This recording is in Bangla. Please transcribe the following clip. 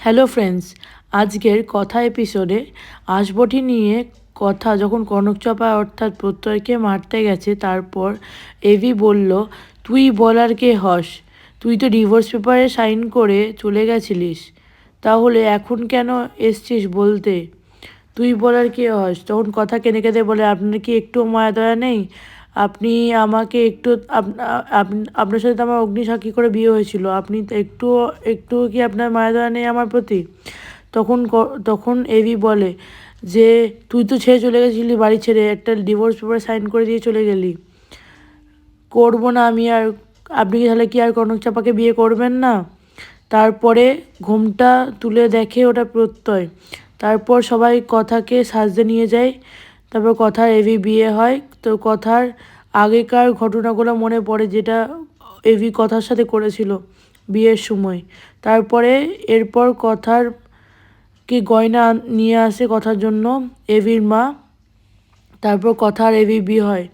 হ্যালো ফ্রেন্ডস আজকের কথা এপিসোডে আশবটি নিয়ে কথা যখন কনকচাপা অর্থাৎ প্রত্যয়কে মারতে গেছে, তারপর এভি বলল, তুই বলার কে হস? তুই তো ডিভোর্স পেপারে সাইন করে চলে গেছিলিস। তাহলে এখন কেন এসছিস বলতে? তুই বলার কে হস? তখন কথা কেঁদে কেঁদে বলে, আপনার কি একটু মায়া দয়া নেই? আপনি আমাকে একটু আপ- আপ- আপনার সাথে তো আমার অগ্নিসাক্ষী করে বিয়ে হয়েছিল। আপনি একটু একটু কি আপনার মায়া দয়া নেই আমার প্রতি? তখন তখন এভি বলে যে, তুই তো ছেড়ে চলে গেছিলি বাড়ি ছেড়ে, একটা ডিভোর্স পেপার সাইন করে দিয়ে চলে গেলি। করব না আমি আর, আপনি কি তাহলে কি আর কনক চাপাকে বিয়ে করবেন না? তারপরে ঘুমটা তুলে দেখে ওটা প্রত্যয়। তারপর সবাই কথাকে সাজতে নিয়ে যায়। তারপর কথার এভি বিয়ে হয়। তো কথার আগেকার ঘটনাগুলো মনে পড়ে যেটা এভি কথার সাথে করেছিল বিয়ের সময়। তারপরে এরপর কথার কি গয়না নিয়ে আসে কথার জন্য এভির মা, তারপর কথার এভি বিয়ে হয়।